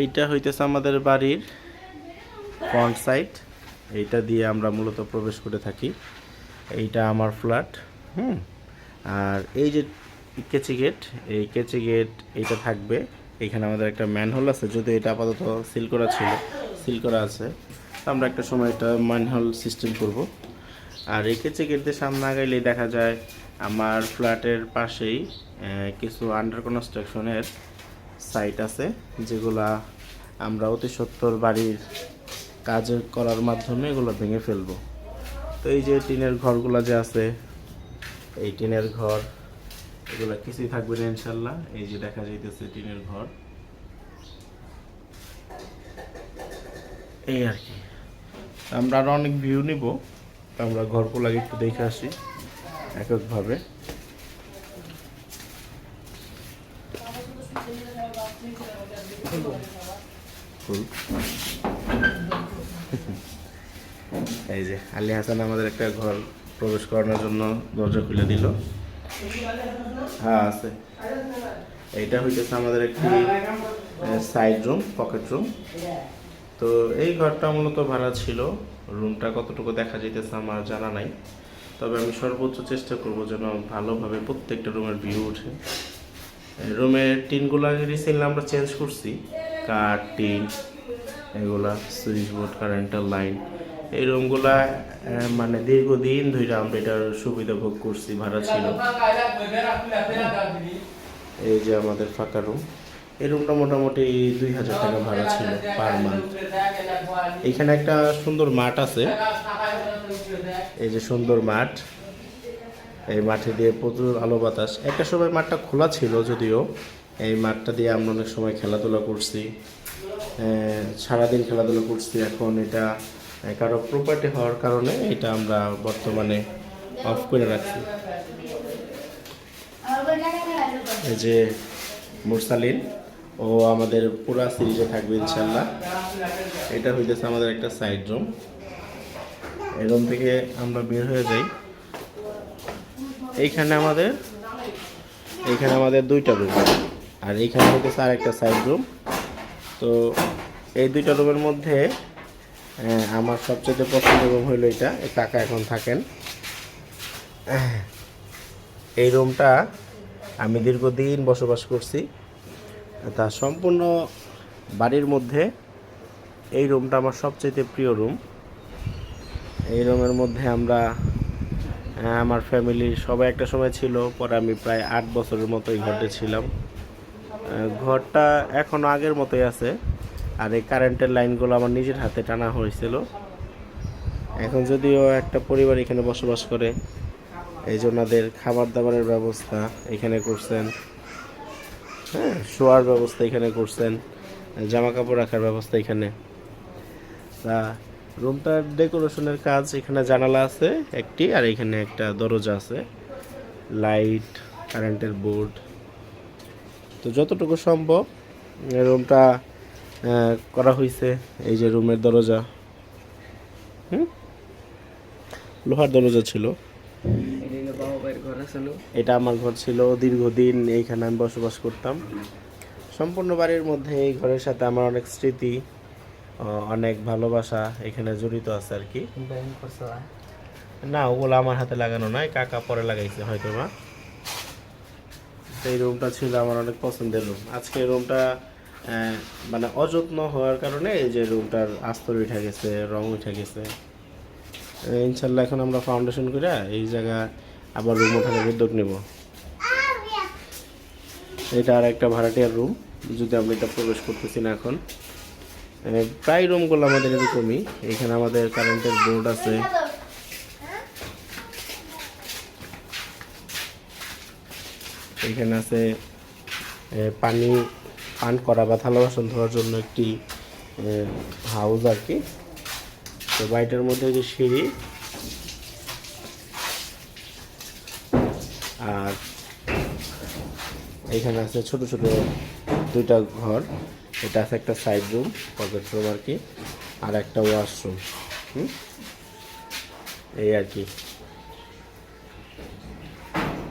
এইটা হইতেছে আমাদের বাড়ির ফ্রন্ট সাইড এইটা দিয়ে আমরা মূলত প্রবেশ করে থাকি। এইটা আমার ফ্ল্যাট হুম? আর এই যে কেচি গেট এই কেচি গেট এইটা থাকবে। এখানে আমাদের একটা ম্যানহোল আছে যদি এটা আপাতত সিল করা ছিল সিল করা আছে। আমরা একটা সময় এটা ম্যানহোল সিস্টেম করব। আর এই কেচি গেট দিয়ে সামনে আগাইলে দেখা যায়, আমার ফ্ল্যাটের পাশেই কিছু আন্ডার কনস্ট্রাকশনের সাইট আছে, যেগুলা আমরা অতি সত্তর বাড়ির কাজ করার মাধ্যমে এগুলো ভেঙে ফেলব। তো এই যে টিনের ঘরগুলো যে আছে, এই টিনের ঘর, এগুলো কিছুই থাকবে না ইনশাল্লাহ। এই যে দেখা যাইতেছে টিনের ঘর। এই আর কি। আমরা আরও অনেক ভিউ নিব আমরা ঘরগুলো একটু দেখে আসি, এককভাবে। এই যে আলী হাসান আমাদের একটা ঘর প্রবেশ করানোর জন্য দরজা খুলে দিল। হ্যাঁ আছে। এইটা হইতেছে আমাদের একটি সাইড রুম পকেট রুম তো এই ঘরটা মূলত ভাড়া ছিল। রুমটা কতটুকু দেখা যেতেছে আমার জানা নাই। তবে আমি সর্বোচ্চ চেষ্টা করব যেন ভালোভাবে প্রত্যেকটা রুমের ভিউ ওঠে রুমের টিনগুলো রিসেন্টলি আমরা চেঞ্জ করছি। কাঠ টিন, এগুলা সুইচ বোর্ড কারেন্টের লাইন এই রুমগুলা মানে দীর্ঘদিন ধরে আমরা এটার সুবিধা ভোগ করছি, ভাড়া ছিল। এই যে আমাদের ফাঁকা রুম এই রুমটা মোটামুটি দুই হাজার টাকা ভাড়া ছিল পার মান্থ এখানে একটা সুন্দর মাঠ আছে। এই যে সুন্দর মাঠ। এই মাঠে দিয়ে প্রচুর আলো বাতাস। একটা সময় মাঠটা খোলা ছিল যদিও, এই মাঠটা দিয়ে আমরা অনেক সময় খেলাধুলা করছি। সারাদিন খেলাধুলা করছি এখন এটা কারও প্রপার্টি হওয়ার কারণে এটা আমরা বর্তমানে অফ করে রাখছি। এই যে মুরসালিন, ও আমাদের পুরা সিরিজে থাকবে ইনশাল্লাহ। এটা হইতেছে আমাদের একটা সাইড রুম এই রুম থেকে আমরা বের হয়ে যাই। এইখানে আমাদের এইখানে আমাদের দুইটা রুম আর এইখানে হইতেছে আর একটা সাইড রুম তো এই দুইটা রুমের মধ্যে আমার সবচেয়ে পছন্দের রুম হইল এটা। কাকা এখন থাকেন। এই রুমটা আমি দীর্ঘদিন বসবাস করছি। তা সম্পূর্ণ বাড়ির মধ্যে এই রুমটা আমার সবচেয়ে প্রিয় রুম এই রুমের মধ্যে আমরা আমার ফ্যামিলির সবাই একটা সময় ছিল, পরে আমি প্রায় আট বছরের মতো এই ঘরটা ছিলাম ঘরটা এখনও আগের মতোই আছে, আর এই কারেন্টের লাইনগুলো আমার নিজের হাতে টানা হয়েছিল। এখন যদিও একটা পরিবার এখানে বসবাস করে, এই ওনাদের খাবার দাবারের ব্যবস্থা এখানে করছেন হ্যাঁ শোয়ার ব্যবস্থা এখানে করছেন জামা কাপড় রাখার ব্যবস্থা এখানে। তা রুমটার ডেকোরেশনের কাজ, এখানে জানালা আছে একটি আর এখানে একটা দরজা আছে। লাইট, কারেন্টের বোর্ড। তো যতটুকু সম্ভব রুমটা করা হয়েছে এই যে রুমের দরজা। হুম? লোহার দরজা ছিল। এটা আমার ঘর ছিল। দীর্ঘদিন এইখানে আমি বসবাস করতাম। সম্পূর্ণ বাড়ির মধ্যে এই ঘরের সাথে আমার অনেক স্মৃতি। অনেক ভালোবাসা এখানে জড়িত আছে আর কি। না ওগুলো আমার হাতে লাগানো নয় কাকা পরে লাগাইছে হয়তো বা। এই রুমটা ছিল আমার অনেক পছন্দের রুম আজকে রুমটা মানে অযত্ন হওয়ার কারণে এই যে রুমটার আস্তর উঠে গেছে রং উঠে গেছে। ইনশাল্লাহ এখন আমরা ফাউন্ডেশন করে এই জায়গা আবার রুম ওঠানোর উদ্যোগ নেব। এটা আর একটা ভাড়াটিয়ার রুম যদি আমরা এটা প্রবেশ করতেছি না এখন। প্রায় রুমগুলো আমাদের এরকমই এখানে আমাদের কারেন্টের বোর্ড আছে। এখানে আছে পানি, পান করা বা থালা বাসন ধোয়ার জন্য একটি হাউস আর কি। তো বাড়িটার মধ্যে যে সিঁড়ি। আর এখানে আছে ছোট ছোট দুইটা ঘর। এটা আছে একটা সাইড রুম পকেট রুম আর কি, আর একটা ওয়াশরুম হুম? এই আর কি।